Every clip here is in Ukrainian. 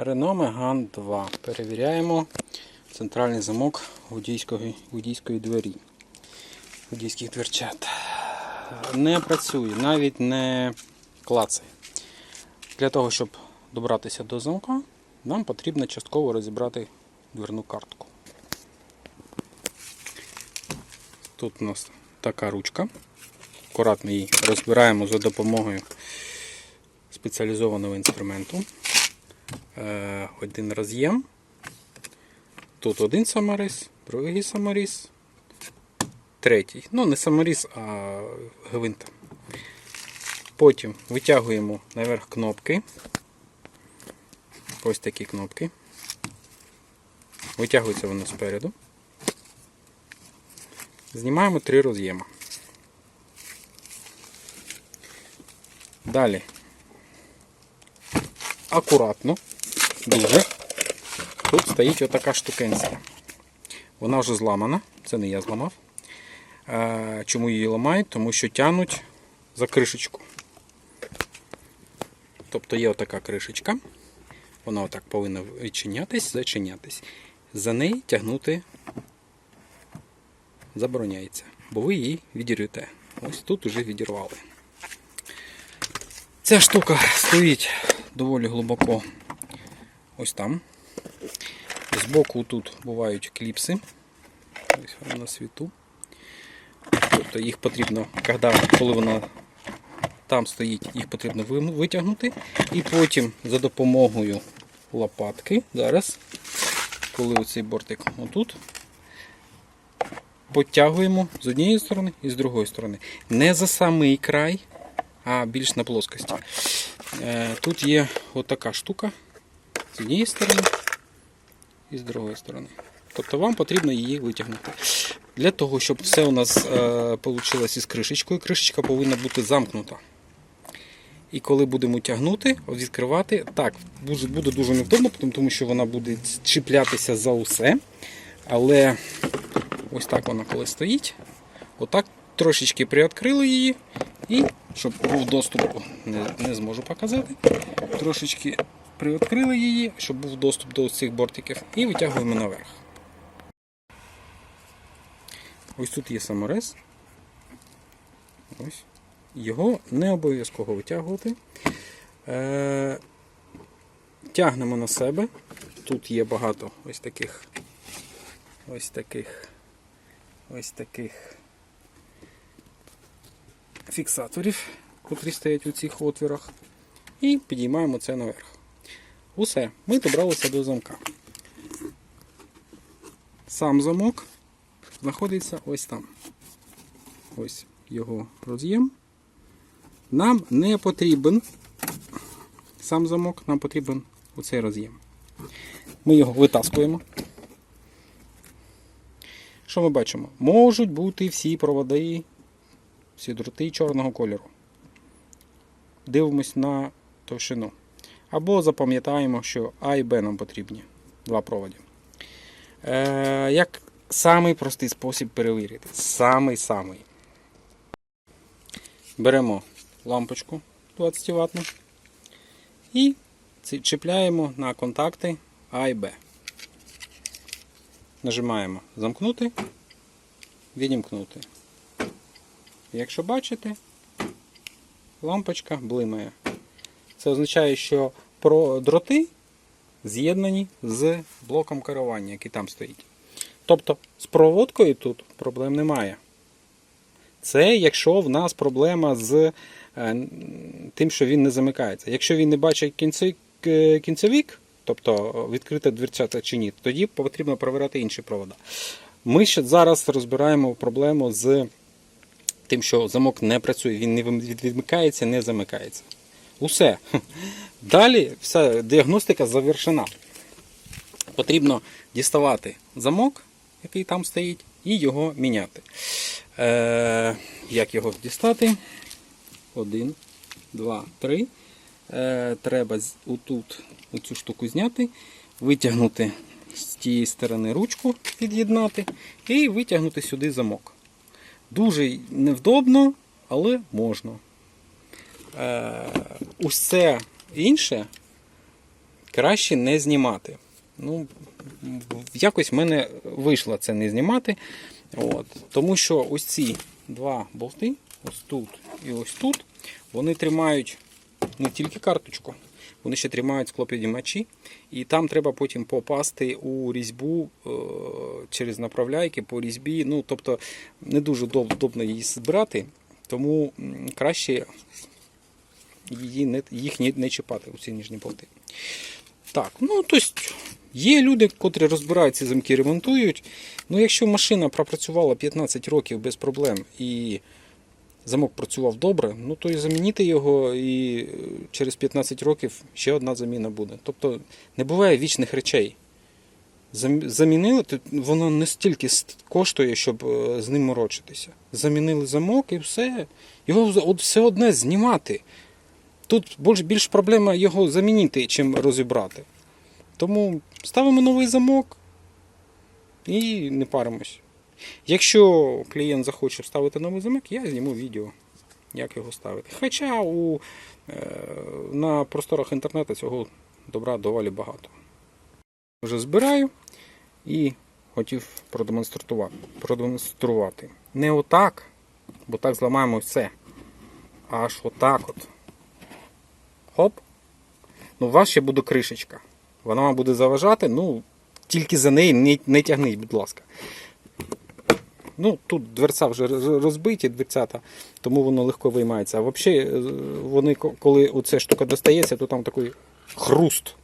Renault Megane 2. Перевіряємо центральний замок водійської, водійської двері. Водійських дверчат. Не працює, навіть не клацає. Для того, щоб добратися до замка, нам потрібно частково розібрати дверну картку. Тут у нас така ручка. Акуратно її розбираємо за допомогою спеціалізованого інструменту. Е, Один роз'єм. Тут один саморіз, другий саморіз, третій. Ну, не саморіз, а гвинта. Потім витягуємо наверх кнопки. Ось такі кнопки. Витягуються вони спереду. Знімаємо три роз'єма. Далі. Акуратно, дуже. Тут стоїть отака штукенція. Вона вже зламана, це не я зламав. Чому її ламають? Тому що тянуть за кришечку. Тобто є отака кришечка. Вона отак повинна відчинятись, зачинятись. За неї тягнути забороняється, бо ви її відірвете. Ось тут уже відірвали. Ця штука стоїть доволі глибоко ось там. Збоку тут бувають кліпси. Ось на світу. Тобто їх потрібно, коли- коли вона там стоїть, їх потрібно витягнути. І потім за допомогою лопатки, зараз, коли оцей бортик отут, потягуємо з однієї сторони і з другої сторони. Не за самий край, а більш на плоскості. Е, Тут є отака штука з однієї сторони і з другої сторони. Тобто вам потрібно її витягнути. Для того, щоб все у нас вийшло із кришечкою, кришечка повинна бути замкнута. І коли будемо тягнути, відкривати, так, буде- дуже невдобно, тому що вона буде чіплятися за усе. Але ось так вона коли стоїть. Отак трошечки приоткрили її. І щоб був доступ, не, не зможу показати. Трошечки приоткрили її, щоб був доступ до цих бортиків, і витягуємо наверх. Ось тут є саморез. Ось. Його не обов'язково витягувати. Е, тягнемо на себе. Тут є багато ось таких ось таких ось таких фіксаторів, котрі стоять у цих отвірах. І підіймаємо це наверх. Усе, ми добралися до замка. Сам замок знаходиться ось там. Ось його роз'єм. Нам не потрібен сам замок, нам потрібен оцей роз'єм. Ми його витаскуємо. Що ми бачимо? Можуть бути всі проводи, всі дроти чорного кольору. Дивимось на товщину. Або запам'ятаємо, що А і Б нам потрібні. Два проводи. Е, як самий простий спосіб перевірити. Самий самий. Беремо лампочку 20 ватну і чіпляємо на контакти А і Б. Нажимаємо замкнути, відімкнути. Якщо бачите, лампочка блимає. Це означає, що дроти з'єднані з блоком керування, який там стоїть. Тобто з проводкою тут проблем немає. Це якщо в нас проблема з е, тим, що він не замикається. Якщо він не бачить кінці, к- кінцевик, тобто відкрита дверцята чи ні, тоді потрібно перевіряти інші провода. Ми ще зараз розбираємо проблему з тим, що замок не працює, він не відмикається, не замикається. Усе. Далі вся діагностика завершена. Потрібно діставати замок, який там стоїть, і його міняти. Е, як його дістати? Один, два, три. Е, треба отут оцю штуку зняти, витягнути з тієї сторони ручку, під'єднати і витягнути сюди замок. Дуже невдобно, але можна. Е, усе інше краще не знімати. Ну, якось в мене вийшло це не знімати. От. Тому що ось ці два болти, ось тут і ось тут, вони тримають не тільки карточку, вони ще тримають склопідіймачі, і там треба потім попасти у різьбу е, через направляйки по різьбі. Ну, тобто не дуже удобно її збирати, тому краще її не, їх не, не чіпати у ці ніжні болти. Так, ну тобто є люди, котрі розбирають ці замки, ремонтують. Ну, якщо машина пропрацювала 15 років без проблем і замок працював добре, ну то і замінити його, і е, через 15 років ще одна заміна буде. Тобто не буває вічних речей. Зам- Замінили, воно не стільки коштує, щоб е, з ним морочитися. Замінили замок і все. Його все одне знімати. Тут більш, проблема його замінити, чим розібрати. Тому ставимо новий замок і не паримось. Якщо клієнт захоче вставити новий замок, я зніму відео, як його ставити. Хоча у, е, на просторах інтернету цього добра доволі багато. Вже збираю і хотів продемонструвати. продемонструвати. Не отак, бо так зламаємо все. Аж отак от. Хоп. Ну, у вас ще буде кришечка. Вона вам буде заважати, ну, тільки за неї не, не тягніть, будь ласка. Ну, тут дверця вже розбиті, дверцята, тому воно легко виймається. А взагалі, е, вони, коли оця штука достається, то там такий хруст.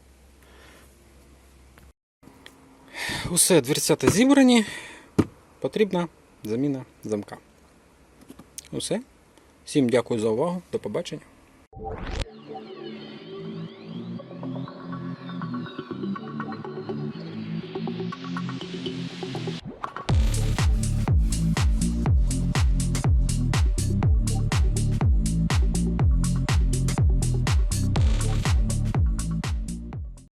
Усе, дверцята зібрані. Потрібна заміна замка. Усе. Всім дякую за увагу. До побачення.